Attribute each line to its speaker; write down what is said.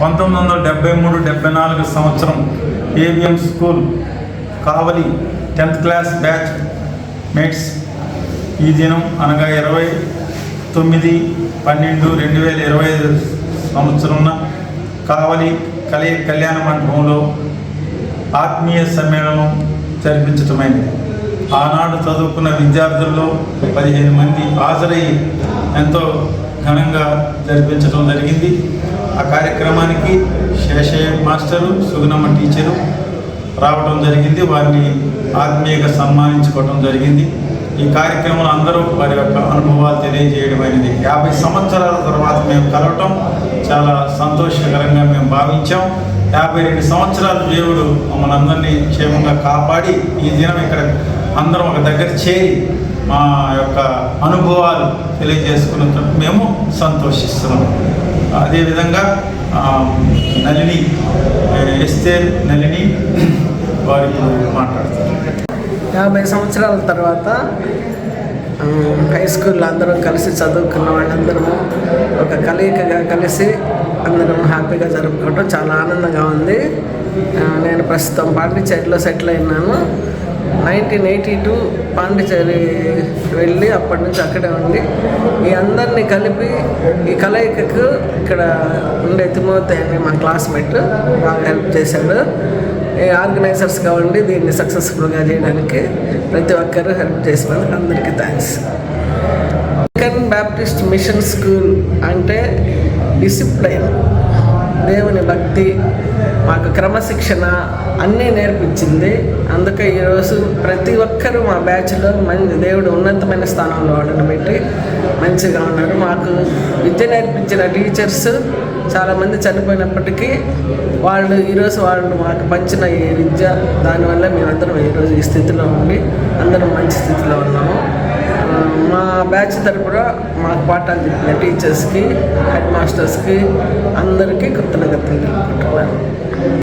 Speaker 1: పంతొమ్మిది వందల డెబ్బై మూడు డెబ్బై నాలుగు సంవత్సరం AVM school Kavali tenth class batch mates ఈ దినం అనగా ఇరవై తొమ్మిది పన్నెండు రెండు వేల ఇరవై ఐదు సంవత్సరంన కావలి కలి కళ్యాణ మండపంలో ఆత్మీయ సమ్మేళనం జరిపించటమైంది. ఆనాడు చదువుకున్న విద్యార్థుల్లో పదిహేను మంది హాజరయ్యి ఎంతో ఘనంగా జరిపించడం జరిగింది. ఆ కార్యక్రమానికి శేషయ్య మాస్టరు సుగుణమ్మ టీచరు రావడం జరిగింది. వారిని ఆత్మీయంగా సన్మానించుకోవడం జరిగింది. ఈ కార్యక్రమంలో అందరూ వారి యొక్క అనుభవాలు తెలియజేయడమైనది యాభై సంవత్సరాల తర్వాత మేము కలవటం చాలా సంతోషకరంగా మేము భావించాం. యాభై రెండు సంవత్సరాలు దేవుడు మమ్మల్ని అందరినీ క్షేమంగా కాపాడి ఈ దినం ఇక్కడ అందరం ఒక దగ్గర చేరి మా యొక్క అనుభవాలు తెలియజేసుకున్నందుకు మేము సంతోషిస్తున్నాం. అదేవిధంగా నలిని ఎస్తే నలిని వారి వారు
Speaker 2: యాభై సంవత్సరాల తర్వాత హై స్కూల్లో అందరం కలిసి చదువుకున్న వాళ్ళందరము ఒక కలయికగా కలిసి అందరం హ్యాపీగా జరుపుకోవటం చాలా ఆనందంగా ఉంది. నేను ప్రస్తుతం పాండిచేరిలో సెటిల్ అయినాను. నైన్టీన్ ఎయిటీ టూ పాండిచేరి వెళ్ళి అప్పటి నుంచి అక్కడే ఉండి ఈ అందరినీ కలిపి ఈ కలయికకు ఇక్కడ ఉండే తిమోతి అని మా క్లాస్మేట్ బాగా హెల్ప్ చేశాడు. ఈ ఆర్గనైజర్స్గా ఉండి దీన్ని సక్సెస్ఫుల్గా చేయడానికి ప్రతి ఒక్కరూ హెల్ప్ చేసినందుకు అందరికీ thanks. American Baptist mission school అంటే డిసిప్లైన్ దేవుని భక్తి మాకు క్రమశిక్షణ అన్నీ నేర్పించింది. అందుకే ఈరోజు ప్రతి ఒక్కరూ మా బ్యాచ్లో మంచి దేవుడు ఉన్నతమైన స్థానంలో ఉండడం పెట్టి మంచిగా ఉన్నారు. మాకు విద్య నేర్పించిన టీచర్స్ చాలామంది చనిపోయినప్పటికీ వాళ్ళు ఈరోజు వాళ్ళు మాకు పంచిన ఈ విద్య దానివల్ల మేమందరం ఈరోజు ఈ స్థితిలో ఉండి అందరం మంచి స్థితిలో ఉన్నాము. బ్యాచ్ తరపున మాకు పాఠాలు చెప్పిన టీచర్స్కి హెడ్ మాస్టర్స్కి అందరికీ కృతజ్ఞతలు తెలుపుకుంటున్నాను.